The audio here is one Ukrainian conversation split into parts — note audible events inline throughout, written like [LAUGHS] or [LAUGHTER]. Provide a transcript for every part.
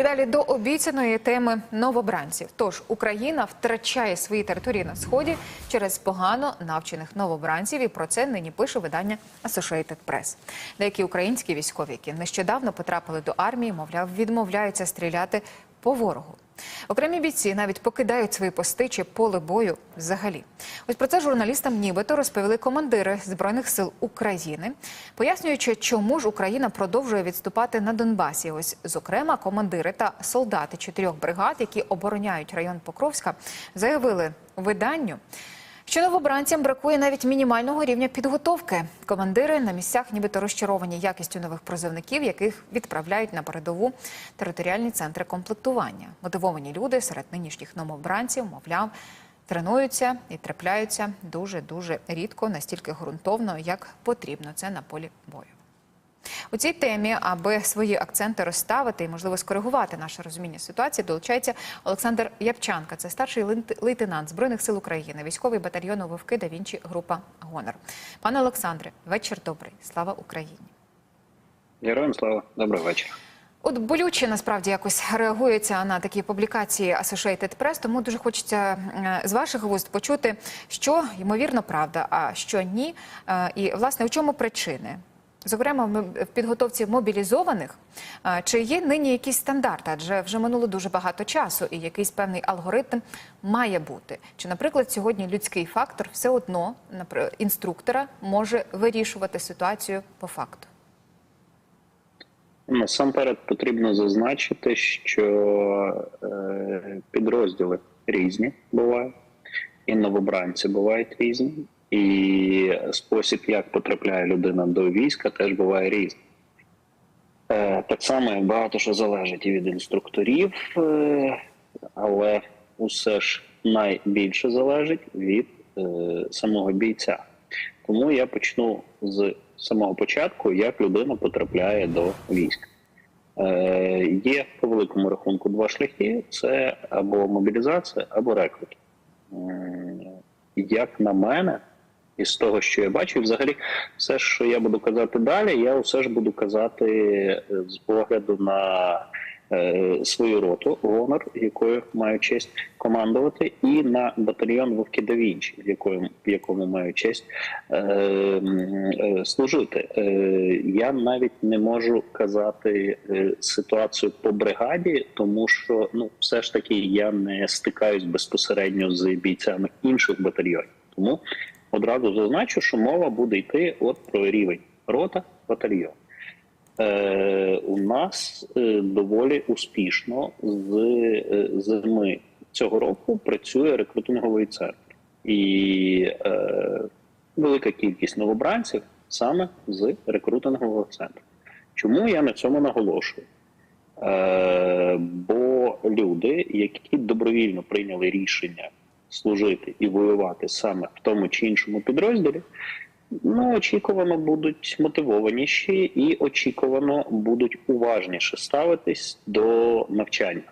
І далі до обіцяної теми новобранців. Тож Україна втрачає свої території на сході через погано навчених новобранців. І про це нині пише видання Associated Press. Деякі українські військові, які нещодавно потрапили до армії, мовляв, відмовляються стріляти по ворогу. Окремі бійці навіть покидають свої пости чи поле бою взагалі. Ось про це журналістам нібито розповіли командири збройних сил України, пояснюючи, чому ж Україна продовжує відступати на Донбасі. Ось, зокрема, командири та солдати чотирьох бригад, які обороняють район Покровська, заявили виданню. Що новобранцям бракує навіть мінімального рівня підготовки. Командири на місцях нібито розчаровані якістю нових призовників, яких відправляють на передову територіальні центри комплектування. Мотивовані люди серед нинішніх новобранців, мовляв, тренуються і трапляються дуже дуже рідко, настільки ґрунтовно, як потрібно це на полі бою. У цій темі, аби свої акценти розставити і, можливо, скоригувати наше розуміння ситуації, долучається Олександр Япчанка. Це старший лейтенант- Збройних сил України, військовий батальйон Вовки да Вінчі, група Гонор. Пане Олександре, вечір добрий. Слава Україні. Героям слава, доброго вечора. От болюче насправді якось реагується на такі публікації Associated Press, тому дуже хочеться е, з ваших вуст почути, що ймовірно правда, а що ні. Е, І власне у чому причини? Зокрема, в підготовці мобілізованих чи є нині якісь стандарти? Адже вже минуло дуже багато часу, і якийсь певний алгоритм має бути. Чи, наприклад, сьогодні людський фактор все одно інструктора може вирішувати ситуацію по факту? Насамперед потрібно зазначити, що е, підрозділи різні бувають, і новобранці бувають різні, і спосіб, як потрапляє людина до війська, теж буває різний. Е, так само багато що залежить і від інструкторів, е, але усе ж найбільше залежить від е, самого бійця. Тому я почну з самого початку, як людина потрапляє до війська. Є по великому рахунку два шляхи: це або мобілізація, або рекрут. Як на мене, із того, що я бачу, і взагалі, все, що я буду казати далі, я все ж буду казати е, з огляду на е, свою роту гонор, якою маю честь командувати, і на батальйон Вовки да Вінчі, в якому, в якому маю честь е, е, служити. Е, я навіть не можу казати е, ситуацію по бригаді, тому що ну, все ж таки я не стикаюсь безпосередньо з бійцями інших батальйонів. Тому одразу зазначу, що мова буде йти от про рівень рота батальйон. Е, у нас е, доволі успішно з е, зими цього року працює рекрутинговий центр, і е, велика кількість новобранців саме з рекрутингового центру. Чому я на цьому наголошую? Е, бо люди, які добровільно прийняли рішення служити і воювати саме в тому чи іншому підрозділі, ну очікувано будуть мотивованіші і очікувано будуть уважніше ставитись до навчання.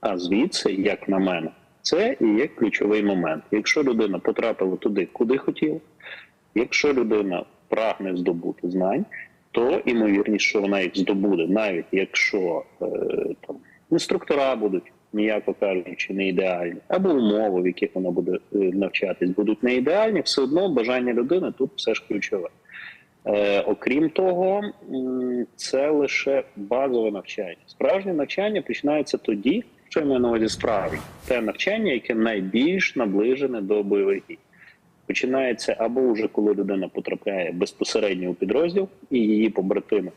А звідси, як на мене, це і є ключовий момент. Якщо людина потрапила туди, куди хотіла, якщо людина прагне здобути знань, то ймовірність, що вона їх здобуде, навіть якщо е, там інструктора будуть, м'яко кажучи, не ідеальні, або умови, в яких вона буде е, навчатись, будуть не ідеальні, все одно бажання людини тут все ж ключове. Е, окрім того, це лише базове навчання. Справжнє навчання починається тоді, що я маю на увазі справжнє, те навчання, яке найбільш наближене до бойових дій. Починається або вже коли людина потрапляє безпосередньо у підрозділ, і її побратими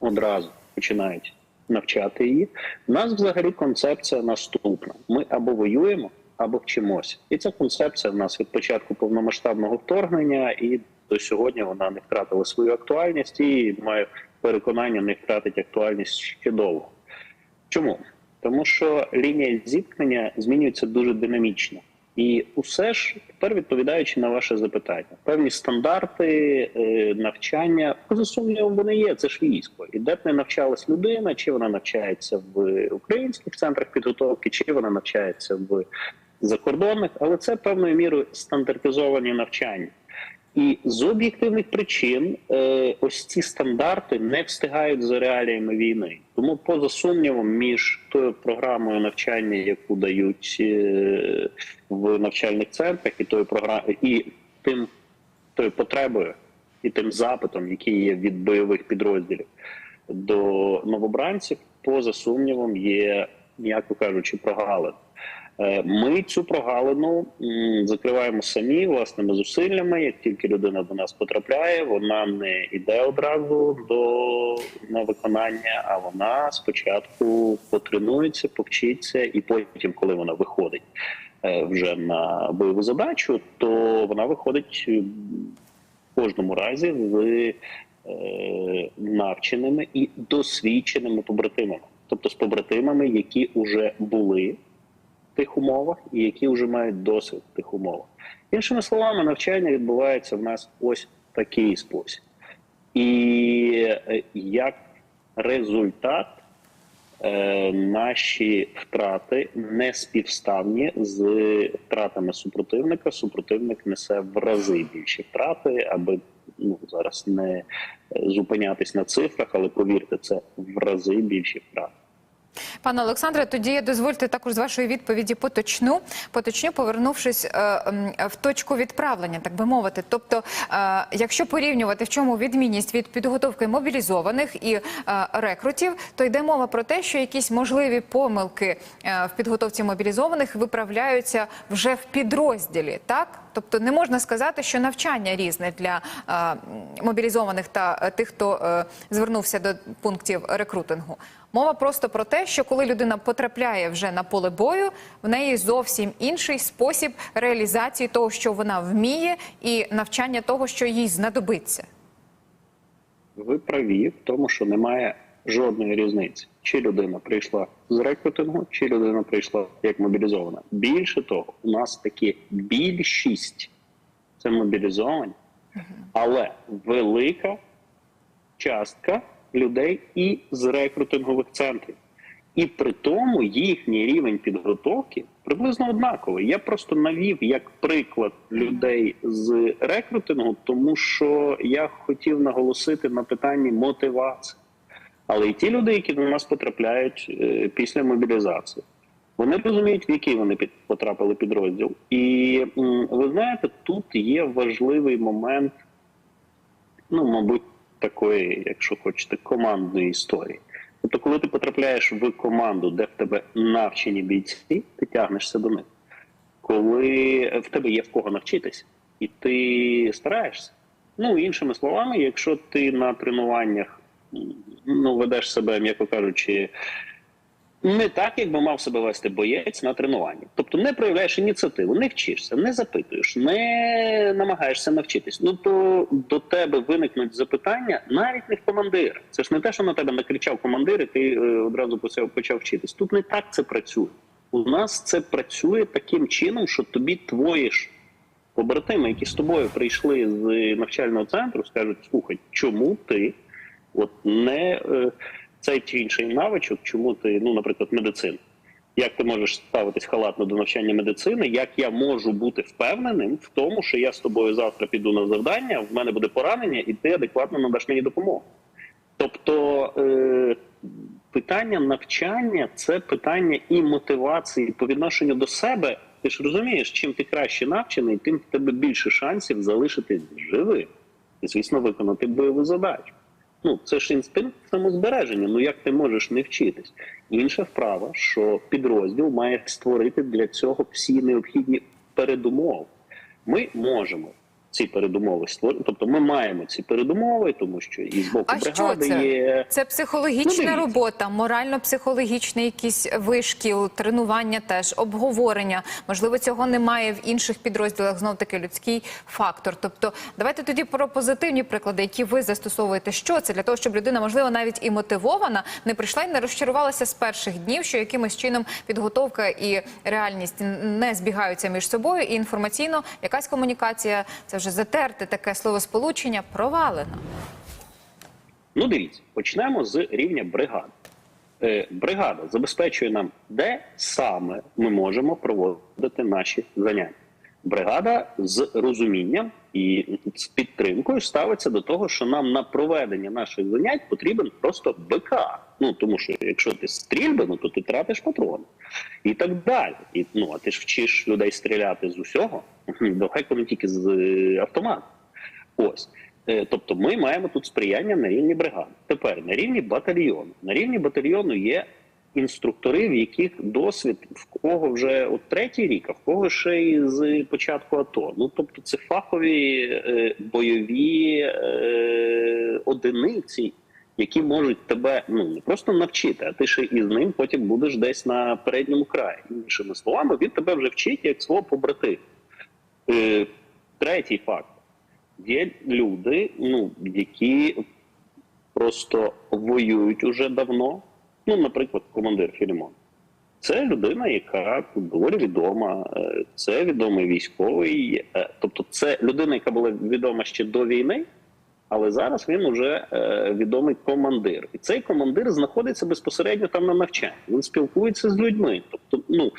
одразу починають навчати її. У нас взагалі концепція наступна: ми або воюємо, або вчимося. І ця концепція в нас від початку повномасштабного вторгнення, і до сьогодні вона не втратила свою актуальність і маю переконання, не втратить актуальність ще довго. Чому? Тому що лінія зіткнення змінюється дуже динамічно. І усе ж тепер відповідаючи на ваше запитання, певні стандарти е, навчання поза сумнівом вони є. Це ж військо. І де б не навчалась людина, чи вона навчається в українських центрах підготовки, чи вона навчається в закордонних, але це певною мірою стандартизовані навчання. І з об'єктивних причин е, ось ці стандарти не встигають за реаліями війни. Тому, поза сумнівом, між тою програмою навчання, яку дають е, в навчальних центрах, і тою програмою, і тим тою потребою, і тим запитом, який є від бойових підрозділів до новобранців, поза сумнівом, є, м'яко кажучи, прогалин. Е, Ми цю прогалину закриваємо самі власними зусиллями. Як тільки людина до нас потрапляє, вона не йде одразу до на виконання, а вона спочатку потренується, повчиться, і потім, коли вона виходить е, вже на бойову задачу, то вона виходить в кожному разі з е, навченими і досвідченими побратимами, тобто з побратимами, які вже були тих умовах і які вже мають досвід в тих умовах. Іншими словами, навчання відбувається в нас ось такий спосіб. І е, як результат, е, наші втрати не співставні з втратами супротивника. Супротивник несе в рази більші втрати, аби ну зараз не е, зупинятись на цифрах, але повірте, це в рази більші втрати. Пане Олександре, тоді дозвольте також з вашої відповіді поточну, поточню, повернувшись е, в точку відправлення, так би мовити. Тобто, е, якщо порівнювати в чому відмінність від підготовки мобілізованих і е, рекрутів, то йде мова про те, що якісь можливі помилки в підготовці мобілізованих виправляються вже в підрозділі, так? Тобто не можна сказати, що навчання різне для мобілізованих та тих, хто звернувся до пунктів рекрутингу. Мова просто про те, що коли людина потрапляє вже на поле бою, в неї зовсім інший спосіб реалізації того, що вона вміє, і навчання того, що їй знадобиться. Ви праві в тому, що немає жодної різниці, чи людина прийшла з рекрутингу, чи людина прийшла як мобілізована. Більше того, у нас таки більшість це мобілізовані, але велика частка людей і з рекрутингових центрів. І при тому їхній рівень підготовки приблизно однаковий. Я просто навів як приклад людей з рекрутингу, тому що я хотів наголосити на питанні мотивації. Але і ті люди, які до нас потрапляють е, після мобілізації, вони розуміють, в який вони під, потрапили підрозділ. І ви знаєте, тут є важливий момент, ну, мабуть, такої, якщо хочете, командної історії. Тобто, коли ти потрапляєш в команду, де в тебе навчені бійці, ти тягнешся до них. Коли в тебе є в кого навчитись, і ти стараєшся. Ну, іншими словами, якщо ти на тренуваннях ну, ведеш себе, м'яко кажучи, не так, як би мав себе вести боєць на тренуванні. Тобто не проявляєш ініціативу, не вчишся, не запитуєш, не намагаєшся навчитись. Ну то до тебе виникнуть запитання навіть не в командира. Це ж не те, що на тебе накричав командир, і ти е, одразу почав, вчитись. Тут не так це працює. У нас це працює таким чином, що тобі твої ж побратими, які з тобою прийшли з навчального центру, скажуть: слухай, чому ти от не е, цей чи інший навичок, чому ти, ну, наприклад, медицина. Як ти можеш ставитись халатно до навчання медицини? Як я можу бути впевненим в тому, що я з тобою завтра піду на завдання, в мене буде поранення, і ти адекватно надаш мені допомогу? Тобто е, питання навчання це питання і мотивації по відношенню до себе. Ти ж розумієш, чим ти краще навчений, тим в тебе більше шансів залишитись живим і, звісно, виконати бойову задачу. Ну, це ж інстинкт самозбереження. Ну як ти можеш не вчитись? Інша вправа, що підрозділ має створити для цього всі необхідні передумови. Ми можемо ці передумови створити. Тобто ми маємо ці передумови, тому що і з боку А що це? є. Це психологічна Ну, робота, морально-психологічний якийсь вишкіл, тренування теж, обговорення. Можливо, цього немає в інших підрозділах. Знов таки людський фактор. Тобто, давайте тоді про позитивні приклади, які ви застосовуєте. Що це для того, щоб людина, можливо, навіть і мотивована, не прийшла і не розчарувалася з перших днів, що якимось чином підготовка і реальність не збігаються між собою, і інформаційно якась комунікація, це вже затерте таке словосполучення, провалено? Ну, дивіться, почнемо з рівня бригади. Е, бригада забезпечує нам, де саме ми можемо проводити наші заняття. Бригада з розумінням і з підтримкою ставиться до того, що нам на проведення наших занять потрібен просто БК. Ну тому що якщо ти стрільби, ну то ти тратиш патрони і так далі. І ну а ти ж вчиш людей стріляти з усього, [LAUGHS] давай коли тільки з е, автомату. Ось. Е, Тобто ми маємо тут сприяння на рівні бригади. Тепер на рівні батальйону. На рівні батальйону є інструктори, в яких досвід в кого вже от третій рік, а в кого ще й з початку АТО. Ну тобто, це фахові е, бойові е, одиниці, які можуть тебе ну не просто навчити, а ти ще і з ним потім будеш десь на передньому краї. Іншими словами, він тебе вже вчить як свого побратима. Е, третій факт. Є люди, ну, які просто воюють уже давно. Ну, наприклад, командир Філімон. Це людина, яка доволі відома, е, це відомий військовий. е, Тобто, це людина, яка була відома ще до війни, але зараз він уже е, відомий командир. І цей командир знаходиться безпосередньо там на навчанні. Він спілкується з людьми. Тобто, ну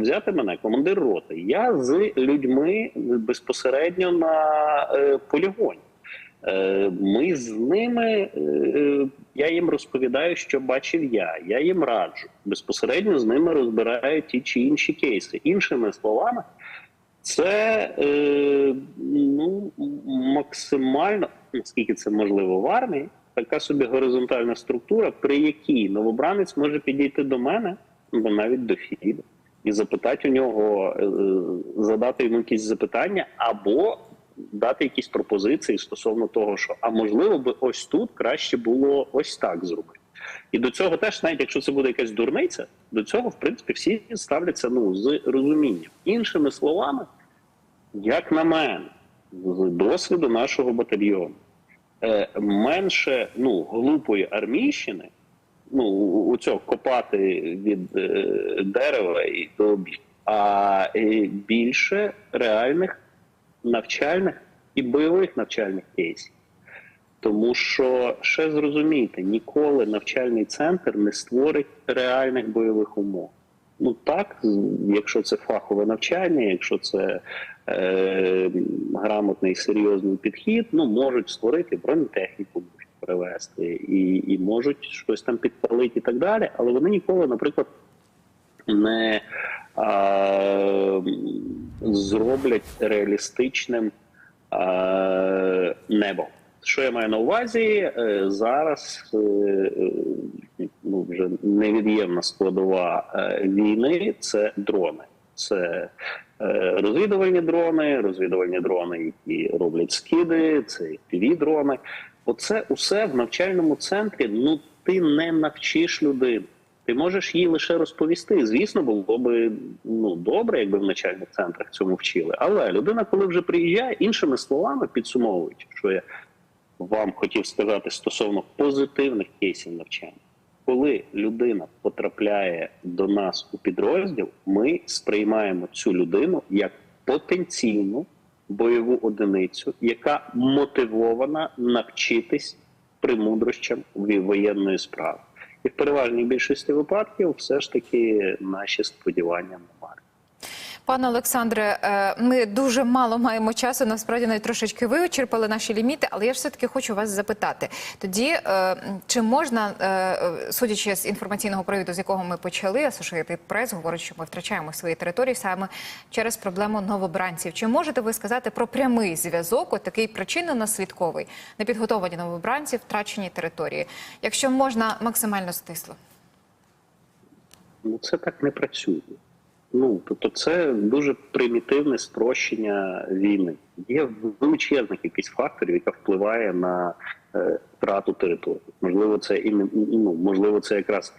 взяти мене, командир роти. Я з людьми безпосередньо на полігоні. Е, Ми з ними, е, я їм розповідаю, що бачив я. Я їм раджу. Безпосередньо з ними розбираю ті чи інші кейси. Іншими словами, це е, ну, максимально, наскільки це можливо в армії, така собі горизонтальна структура, при якій новобранець може підійти до мене або навіть до Фіда і запитати у нього, задати йому якісь запитання, або дати якісь пропозиції стосовно того, що а можливо би ось тут краще було ось так зробити. І до цього теж, навіть якщо це буде якась дурниця, до цього в принципі всі ставляться ну з розумінням. Іншими словами, як на мене, з досвіду нашого батальйону, е, менше ну глупої армійщини, ну у цього копати від е, дерева і до обід, а е, більше реальних навчальних і бойових навчальних кейсів. Тому що ще зрозумійте, ніколи навчальний центр не створить реальних бойових умов. Ну так, якщо це фахове навчання, якщо це е, грамотний серйозний підхід, ну можуть створити бронетехніку, можуть привезти і, і можуть щось там підпалити і так далі, але вони ніколи, наприклад, не а, зроблять реалістичним а, небо. Що я маю на увазі? Е, Зараз е, е, ну, вже невід'ємна складова е, війни це дрони. Це е, розвідувальні дрони, розвідувальні дрони, які роблять скиди, це pv дрони. Оце усе в навчальному центрі. Ну ти не навчиш людину. Ти можеш їй лише розповісти. Звісно, було би ну добре, якби в навчальних центрах цьому вчили. Але людина, коли вже приїжджає, іншими словами, підсумовуючи, що я вам хотів сказати стосовно позитивних кейсів навчання, коли людина потрапляє до нас у підрозділ, ми сприймаємо цю людину як потенційну бойову одиницю, яка мотивована навчитись премудрощам воєнної справи. І в переважній більшості випадків все ж таки наші сподівання. Пане Олександре, е, ми дуже мало маємо часу. Насправді навіть трошечки вичерпали наші ліміти, але я ж все таки хочу вас запитати. Тоді е, чи можна, е, судячи з інформаційного привіду, з якого ми почали, Associated Press говорить, що ми втрачаємо свої території саме через проблему новобранців. Чи можете ви сказати про прямий зв'язок, от такий причинно-наслідковий, непідготовані новобранці, втрачені території? Якщо можна максимально стисло. Ну це так не працює. Ну тобто, це дуже примітивне спрощення війни. Є величезна кількість факторів, яка впливає на е, втрату території. Можливо, це і не- ну, можливо, це якраз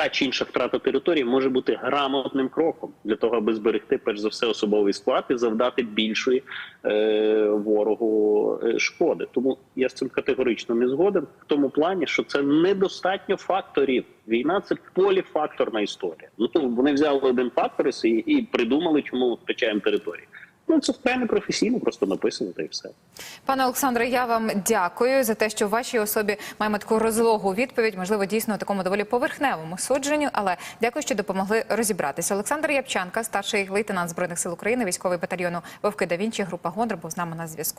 та чи інша втрата території може бути грамотним кроком для того, аби зберегти перш за все особовий склад і завдати більшої е, ворогу е, шкоди. Тому я з цим категорично не згоден в тому плані, що це недостатньо факторів. Війна це поліфакторна історія. Ну то вони взяли один фактор і, і придумали, чому втрачаємо території. Ну це вкрай непрофесійно, просто написано та й все. Пане Олександре, я вам дякую за те, що в вашій особі маємо таку розлогу відповідь, можливо, дійсно такому доволі поверхневому судженню, але дякую, що допомогли розібратися. Олександр Япчанка, старший лейтенант збройних сил України, військовий батальйону Вовки да Вінчі, група Гондр, був з нами на зв'язку.